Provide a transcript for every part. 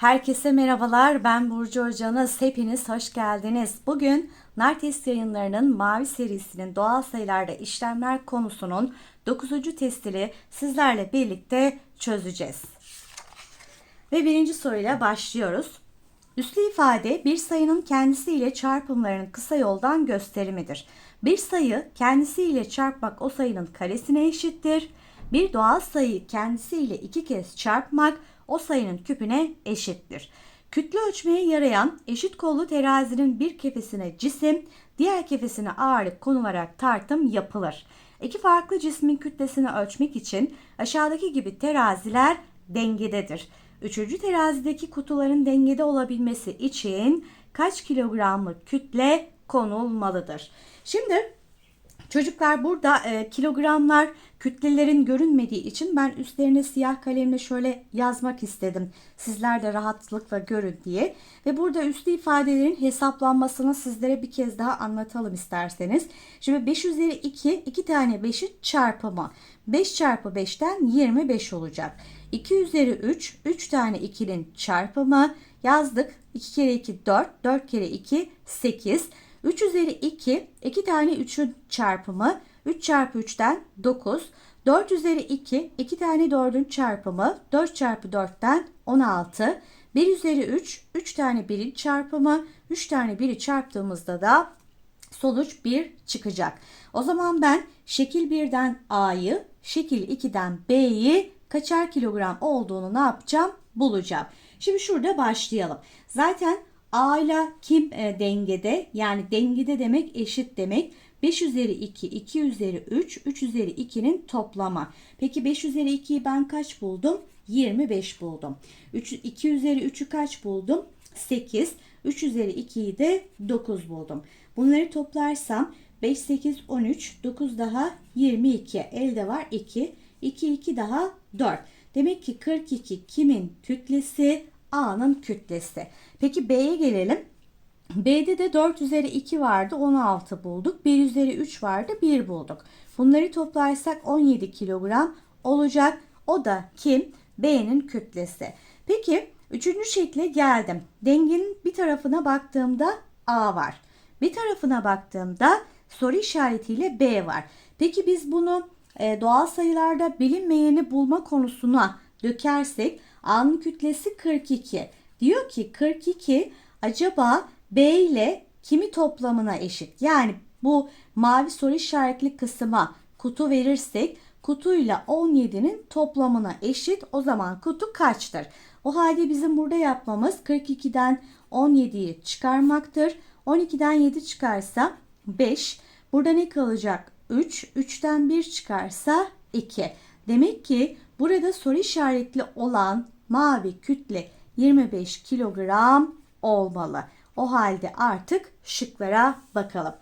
Herkese merhabalar. Ben Burcu Hocanız. Hepiniz hoş geldiniz. Bugün Nartest yayınlarının Mavi serisinin doğal sayılarda işlemler konusunun 9. testini sizlerle birlikte çözeceğiz. Ve birinci soruyla başlıyoruz. Üslü ifade bir sayının kendisiyle çarpımlarının kısa yoldan gösterimidir. Bir sayı kendisiyle çarpmak o sayının karesine eşittir. Bir doğal sayı kendisiyle iki kez çarpmak o sayının küpüne eşittir. Kütle ölçmeye yarayan eşit kollu terazinin bir kefesine cisim, diğer kefesine ağırlık konularak tartım yapılır. İki farklı cismin kütlesini ölçmek için aşağıdaki gibi teraziler dengededir. Üçüncü terazideki kutuların dengede olabilmesi için kaç kilogramlık kütle konulmalıdır? Şimdi Çocuklar burada e, kilogramlar kütlelerin görünmediği için ben üstlerine siyah kalemle şöyle yazmak istedim. Sizler de rahatlıkla görün diye. Ve burada üslü ifadelerin hesaplanmasını sizlere bir kez daha anlatalım isterseniz. Şimdi 5 üzeri 2, 2 tane 5'i çarpımı. 5 çarpı 5'ten 25 olacak. 2 üzeri 3, 3 tane 2'nin çarpımı yazdık. 2 kere 2 4, 4 kere 2 8. 3 üzeri 2, 2 tane 3'ün çarpımı 3 çarpı 3'ten 9. 4 üzeri 2, 2 tane 4'ün çarpımı 4 çarpı 4'ten 16. 1 üzeri 3, 3 tane 1'in çarpımı 3 tane 1'i çarptığımızda da sonuç 1 çıkacak. O zaman ben şekil 1'den A'yı, şekil 2'den B'yi kaçar kilogram olduğunu ne yapacağım? Bulacağım. Şimdi şurada başlayalım. Zaten A ile kim e, dengede? Yani dengede demek eşit demek. 5 üzeri 2, 2 üzeri 3, 3 üzeri 2'nin toplamı. Peki 5 üzeri 2'yi ben kaç buldum? 25 buldum. 3, 2 üzeri 3'ü kaç buldum? 8. 3 üzeri 2'yi de 9 buldum. Bunları toplarsam 5, 8, 13, 9 daha 22. Elde var 2. 2, 2 daha 4. Demek ki 42 kimin kütlesi? A'nın kütlesi. Peki B'ye gelelim. B'de de 4 üzeri 2 vardı 16 bulduk. 1 üzeri 3 vardı 1 bulduk. Bunları toplarsak 17 kilogram olacak. O da kim? B'nin kütlesi. Peki üçüncü şekle geldim. Dengenin bir tarafına baktığımda A var. Bir tarafına baktığımda soru işaretiyle B var. Peki biz bunu e, doğal sayılarda bilinmeyeni bulma konusuna dökersek A'nın kütlesi 42. Diyor ki 42 acaba B ile kimi toplamına eşit? Yani bu mavi soru işaretli kısma kutu verirsek kutuyla 17'nin toplamına eşit. O zaman kutu kaçtır? O halde bizim burada yapmamız 42'den 17'yi çıkarmaktır. 12'den 7 çıkarsa 5. Burada ne kalacak? 3. 3'ten 1 çıkarsa 2. Demek ki burada soru işaretli olan mavi kütle 25 kilogram olmalı. O halde artık şıklara bakalım.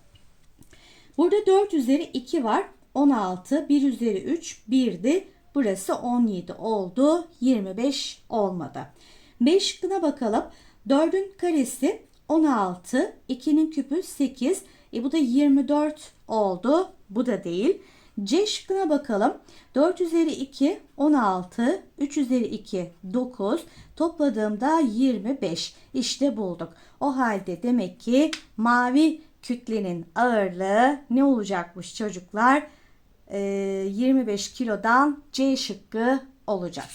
Burada 4 üzeri 2 var. 16, 1 üzeri 3, 1'di. Burası 17 oldu. 25 olmadı. B şıkkına bakalım. 4'ün karesi 16, 2'nin küpü 8. E bu da 24 oldu. Bu da değil. C şıkkına bakalım. 4 üzeri 2 16, 3 üzeri 2 9, topladığımda 25. İşte bulduk. O halde demek ki mavi kütlenin ağırlığı ne olacakmış çocuklar? Ee, 25 kilodan C şıkkı olacak.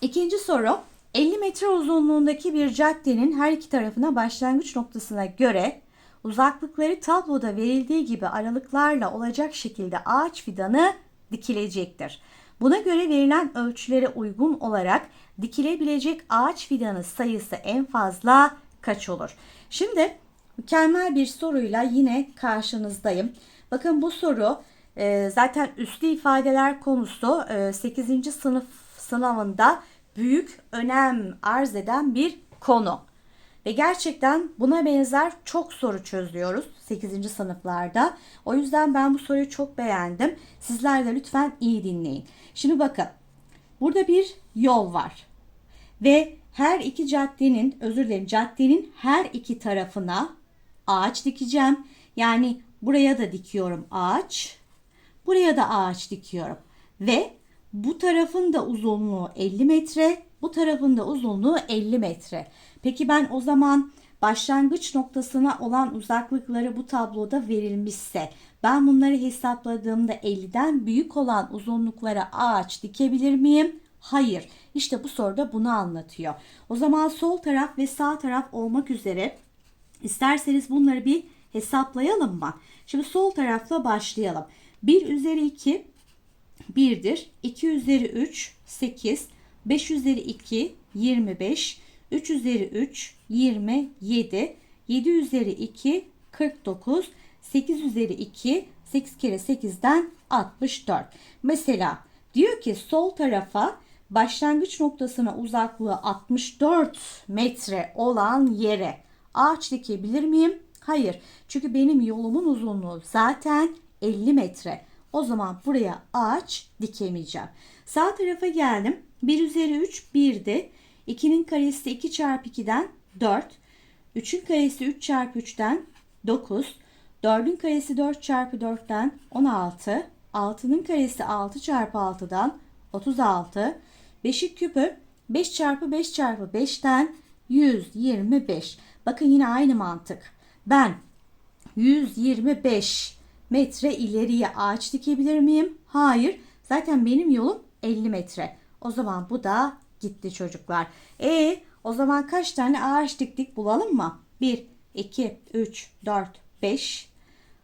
İkinci soru. 50 metre uzunluğundaki bir caddenin her iki tarafına başlangıç noktasına göre uzaklıkları tabloda verildiği gibi aralıklarla olacak şekilde ağaç fidanı dikilecektir. Buna göre verilen ölçülere uygun olarak dikilebilecek ağaç fidanı sayısı en fazla kaç olur? Şimdi mükemmel bir soruyla yine karşınızdayım. Bakın bu soru e, zaten üslü ifadeler konusu 8. E, sınıf sınavında büyük önem arz eden bir konu. Ve gerçekten buna benzer çok soru çözüyoruz 8. sınıflarda. O yüzden ben bu soruyu çok beğendim. Sizler de lütfen iyi dinleyin. Şimdi bakın. Burada bir yol var. Ve her iki caddenin, özür dilerim, caddenin her iki tarafına ağaç dikeceğim. Yani buraya da dikiyorum ağaç. Buraya da ağaç dikiyorum. Ve Bu tarafın da uzunluğu 50 metre, bu tarafın da uzunluğu 50 metre. Peki ben o zaman başlangıç noktasına olan uzaklıkları bu tabloda verilmişse ben bunları hesapladığımda 50'den büyük olan uzunluklara ağaç dikebilir miyim? Hayır. İşte bu soruda bunu anlatıyor. O zaman sol taraf ve sağ taraf olmak üzere isterseniz bunları bir hesaplayalım mı? Şimdi sol tarafla başlayalım. 1 üzeri 2 1'dir. 2 üzeri 3 8. 5 üzeri 2 25. 3 üzeri 3 27. 7 üzeri 2 49. 8 üzeri 2 8 kere 8'den 64. Mesela diyor ki sol tarafa başlangıç noktasına uzaklığı 64 metre olan yere ağaç dikebilir miyim? Hayır. Çünkü benim yolumun uzunluğu zaten 50 metre. O zaman buraya ağaç dikemeyeceğim. Sağ tarafa geldim. 1 üzeri 3 1'di. 2'nin karesi 2 çarpı 2'den 4. 3'ün karesi 3 çarpı 3'ten 9. 4'ün karesi 4 çarpı 4'ten 16. 6'nın karesi 6 çarpı 6'dan 36. 5'in küpü 5 çarpı 5 çarpı 5'ten 125. Bakın yine aynı mantık. Ben 125 metre ileriye ağaç dikebilir miyim? Hayır. Zaten benim yolum 50 metre. O zaman bu da gitti çocuklar. E o zaman kaç tane ağaç diktik bulalım mı? 1, 2, 3, 4, 5,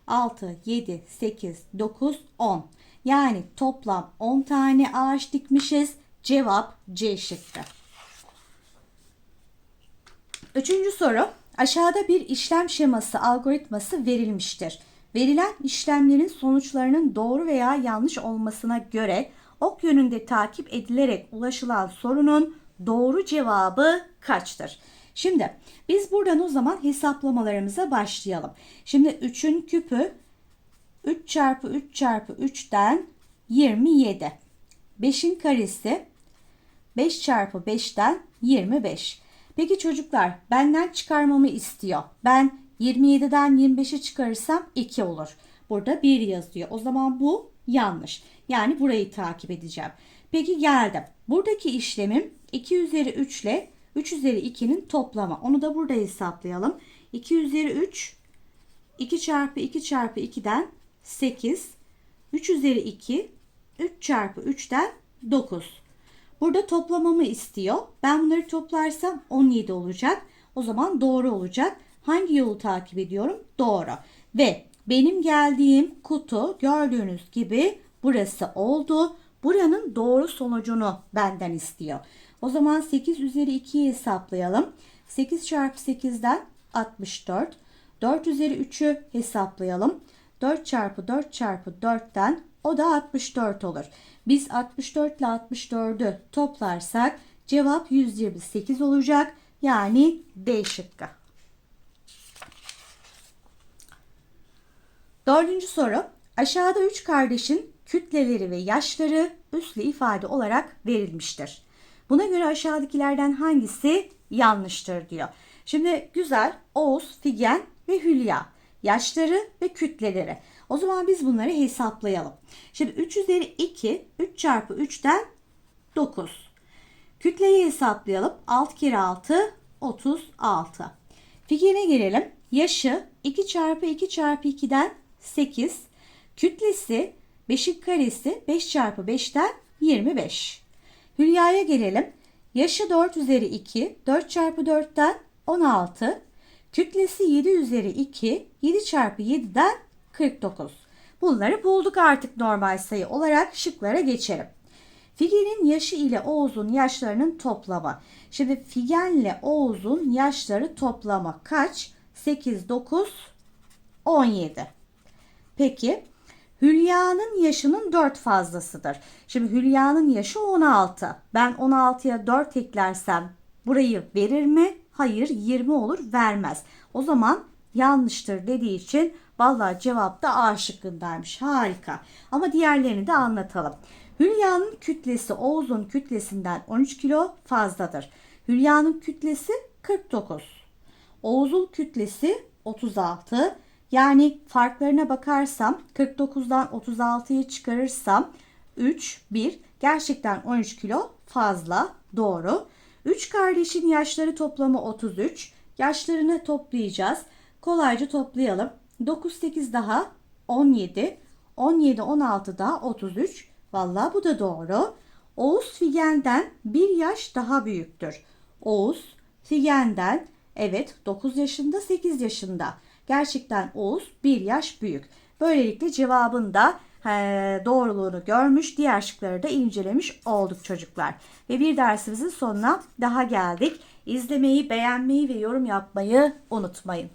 6, 7, 8, 9, 10. Yani toplam 10 tane ağaç dikmişiz. Cevap C şıkkı. Üçüncü soru. Aşağıda bir işlem şeması algoritması verilmiştir. Verilen işlemlerin sonuçlarının doğru veya yanlış olmasına göre ok yönünde takip edilerek ulaşılan sorunun doğru cevabı kaçtır? Şimdi biz buradan o zaman hesaplamalarımıza başlayalım. Şimdi 3'ün küpü 3 çarpı 3 çarpı 3'ten 27. 5'in karesi 5 çarpı 5'ten 25. Peki çocuklar benden çıkarmamı istiyor. Ben 27'den 25'i çıkarırsam 2 olur. Burada 1 yazıyor. O zaman bu yanlış. Yani burayı takip edeceğim. Peki geldim. Buradaki işlemim 2 üzeri 3 ile 3 üzeri 2'nin toplamı. Onu da burada hesaplayalım. 2 üzeri 3 2 çarpı 2 çarpı 2'den 8. 3 üzeri 2 3 çarpı 3'ten 9. Burada toplamamı istiyor. Ben bunları toplarsam 17 olacak. O zaman doğru olacak. Hangi yolu takip ediyorum? Doğru. Ve benim geldiğim kutu gördüğünüz gibi burası oldu. Buranın doğru sonucunu benden istiyor. O zaman 8 üzeri 2'yi hesaplayalım. 8 çarpı 8'den 64. 4 üzeri 3'ü hesaplayalım. 4 çarpı 4 çarpı 4'ten o da 64 olur. Biz 64 ile 64'ü toplarsak cevap 128 olacak. Yani D şıkkı. Dördüncü soru. Aşağıda üç kardeşin kütleleri ve yaşları üslü ifade olarak verilmiştir. Buna göre aşağıdakilerden hangisi yanlıştır diyor. Şimdi güzel Oğuz, Figen ve Hülya yaşları ve kütleleri. O zaman biz bunları hesaplayalım. Şimdi 3 üzeri 2 3 çarpı 3'ten 9. Kütleyi hesaplayalım. 6 kere 6 36. Figen'e gelelim. Yaşı 2 çarpı 2 çarpı 2'den 8. Kütlesi 5'in karesi 5 çarpı 5'ten 25. Hülya'ya gelelim. Yaşı 4 üzeri 2, 4 çarpı 4'ten 16. Kütlesi 7 üzeri 2, 7 çarpı 7'den 49. Bunları bulduk artık normal sayı olarak şıklara geçelim. Figen'in yaşı ile Oğuz'un yaşlarının toplamı. Şimdi Figen ile Oğuz'un yaşları toplamı kaç? 8, 9, 17. Peki Hülya'nın yaşının 4 fazlasıdır. Şimdi Hülya'nın yaşı 16. Ben 16'ya 4 eklersem burayı verir mi? Hayır 20 olur vermez. O zaman yanlıştır dediği için vallahi cevap da A şıkkındaymış. Harika. Ama diğerlerini de anlatalım. Hülya'nın kütlesi Oğuz'un kütlesinden 13 kilo fazladır. Hülya'nın kütlesi 49. Oğuz'un kütlesi 36. Yani farklarına bakarsam 49'dan 36'yı çıkarırsam 3, 1. Gerçekten 13 kilo fazla. Doğru. 3 kardeşin yaşları toplamı 33. Yaşlarını toplayacağız. Kolayca toplayalım. 9, 8 daha 17. 17, 16 daha 33. Vallahi bu da doğru. Oğuz Figen'den bir yaş daha büyüktür. Oğuz Figen'den evet 9 yaşında 8 yaşında. Gerçekten Oğuz bir yaş büyük. Böylelikle cevabın da eee, doğruluğunu görmüş, diğer şıkları da incelemiş olduk çocuklar. Ve bir dersimizin sonuna daha geldik. İzlemeyi, beğenmeyi ve yorum yapmayı unutmayın.